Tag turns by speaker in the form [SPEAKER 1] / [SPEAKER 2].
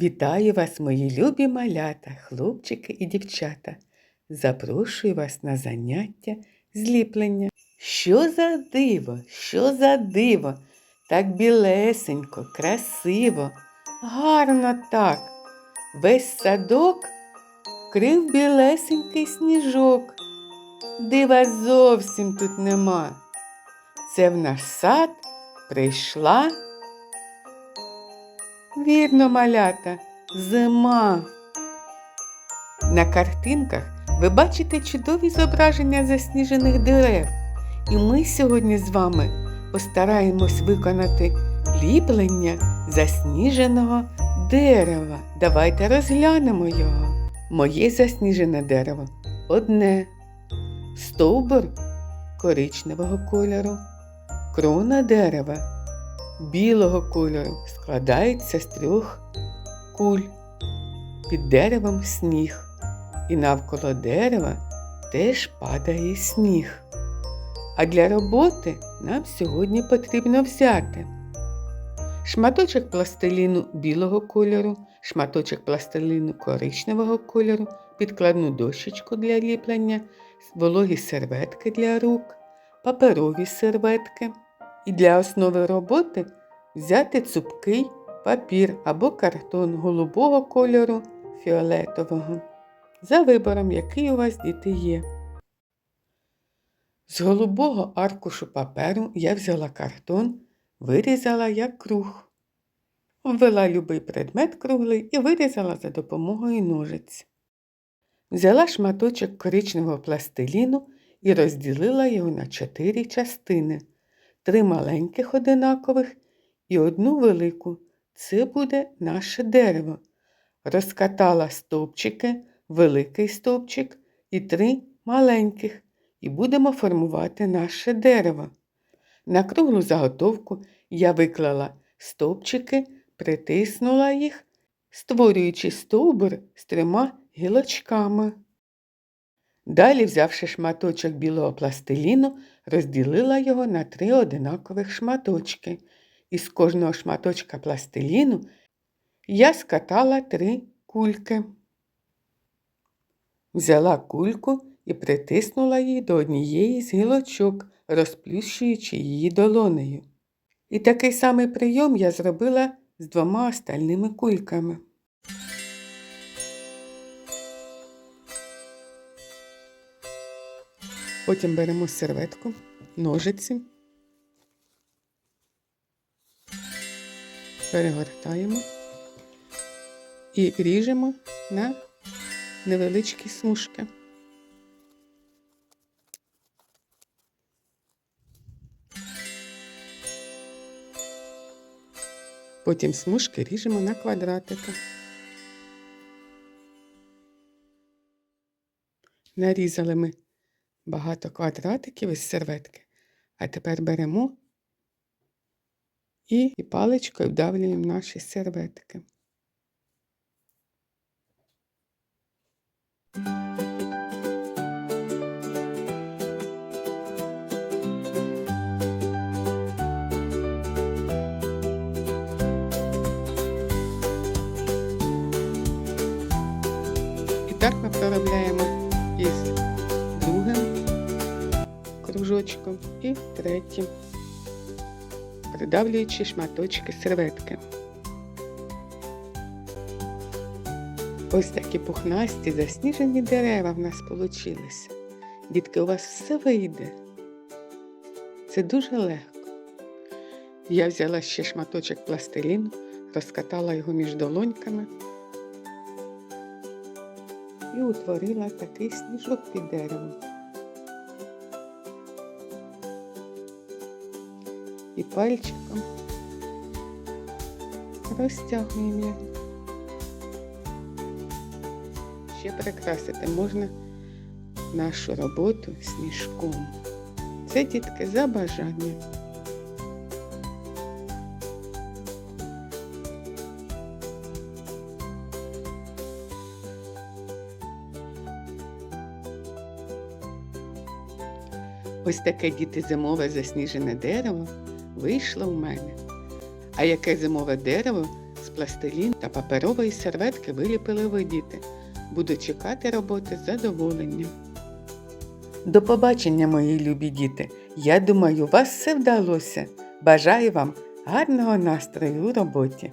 [SPEAKER 1] Вітаю вас, мої любі малята, хлопчики і дівчата. Запрошую вас на заняття зліплення. Що за диво, що за диво? Так білесенько, красиво, гарно так. Весь садок крив білесенький сніжок. Дива зовсім тут нема. Це в наш сад прийшла. Вірно, малята, зима. На картинках ви бачите чудові зображення засніжених дерев. І ми сьогодні з вами постараємось виконати ліплення засніженого дерева. Давайте розглянемо його. Моє засніжене дерево одне. Стовбур коричневого кольору, крона дерева білого кольору складається з трьох куль. Під деревом сніг, і навколо дерева теж падає сніг. А для роботи нам сьогодні потрібно взяти шматочок пластиліну білого кольору, шматочок пластиліну коричневого кольору, підкладну дощечку для ліплення, вологі серветки для рук, паперові серветки. І для основи роботи взяти цупкий папір або картон голубого кольору фіолетового. За вибором, який у вас діти є. З голубого аркушу паперу я взяла картон, вирізала як круг. Ввела любий предмет круглий і вирізала за допомогою ножиць. Взяла шматочок коричневого пластиліну і розділила його на чотири частини три маленьких одинакових і одну велику. Це буде наше дерево. Розкатала стовпчики, великий стовпчик і три маленьких, і будемо формувати наше дерево. На круглу заготовку я виклала стовпчики, притиснула їх, створюючи стовбур з трьома гілочками. Далі, взявши шматочок білого пластиліну, розділила його на три одинакових шматочки. Із кожного шматочка пластиліну я скатала три кульки. Взяла кульку і притиснула її до однієї з гілочок, розплющуючи її долонею. І такий самий прийом я зробила з двома остальними кульками. Потім беремо серветку, ножиці, перегортаємо і ріжемо на невеличкі смужки. Потім смужки ріжемо на квадратики. Нарізали ми багато квадратиків із серветки. А тепер беремо і паличкою вдавлюємо наші серветки. І так ми проробляємо із другим кружочком і третім, придавлюючи шматочки серветки. Ось такі пухнасті засніжені дерева в нас получилися. Дітки, у вас все вийде. Це дуже легко. Я взяла ще шматочок пластиліну, розкатала його між долоньками і утворила такий сніжок під деревом. І пальчиком розтягуємо його. Ще прикрасити можна нашу роботу сніжком. Це дітки за бажанням. Ось таке діти зимове засніжене дерево вийшло в мене. А яке зимове дерево з пластилін та паперової серветки виліпили ви діти. Буду чекати роботи з задоволенням. До побачення, мої любі діти. Я думаю, у вас все вдалося. Бажаю вам гарного настрою у роботі.